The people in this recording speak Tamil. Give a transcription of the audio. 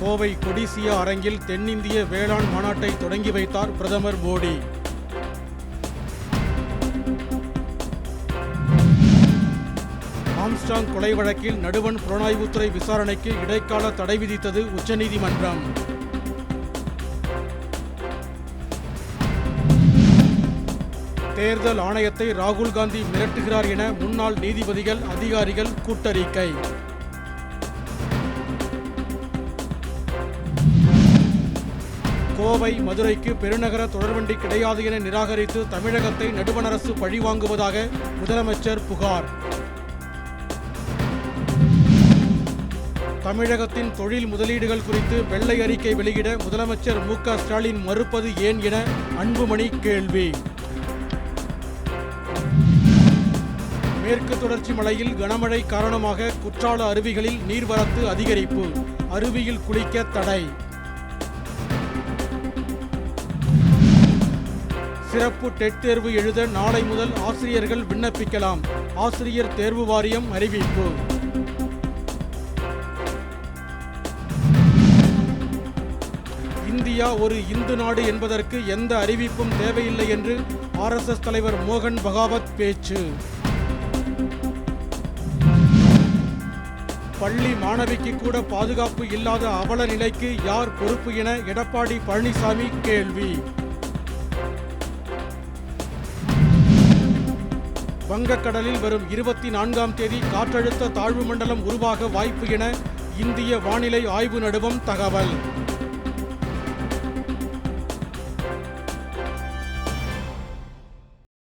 கோவை கொடிசியா அரங்கில் தென்னிந்திய வேளாண் மாநாட்டை தொடங்கி வைத்தார் பிரதமர் மோடி. ஆம்ஸ்டாங் கொலை வழக்கில் நடுவண் புலனாய்வுத்துறை விசாரணைக்கு இடைக்கால தடை விதித்தது உச்சநீதிமன்றம். தேர்தல் ஆணையத்தை ராகுல் காந்தி மிரட்டுகிறார் என முன்னாள் நீதிபதிகள் அதிகாரிகள் கூட்டறிக்கை. கோவை மதுரைக்கு பெருநகர தொடர்வண்டி கிடையாது என நிராகரித்து தமிழகத்தை நடுவண் அரசு பழிவாங்குவதாக முதலமைச்சர் புகார். தமிழகத்தின் தொழில் முதலீடுகள் குறித்து வெள்ளை அறிக்கை வெளியிட முதலமைச்சர் மு க ஸ்டாலின் மறுப்பது ஏன் என அன்புமணி கேள்வி. மேற்கு தொடர்ச்சி மலையில் கனமழை காரணமாக குற்றால அருவிகளில் நீர்வரத்து அதிகரிப்பு அருவியில் குளிக்க தடை. சிறப்பு டெட் தேர்வு எழுத நாளை முதல் ஆசிரியர்கள் விண்ணப்பிக்கலாம். ஆசிரியர் தேர்வு வாரியம் அறிவிப்பு. இந்தியா ஒரு இந்து நாடு என்பதற்கு எந்த அறிவிப்பும் தேவையில்லை என்று ஆர்எஸ்எஸ் தலைவர் மோகன் பகாவத் பேச்சு. பள்ளி மாணவிக்கு கூட பாதுகாப்பு இல்லாத அவல நிலைக்கு யார் பொறுப்பு என எடப்பாடி பழனிசாமி கேள்வி. வங்கக்கடலில் வரும் இருபத்தி நான்காம் தேதி காற்றழுத்த தாழ்வு மண்டலம் உருவாக வாய்ப்பு என இந்திய வானிலை ஆய்வு நடுவம் தகவல்.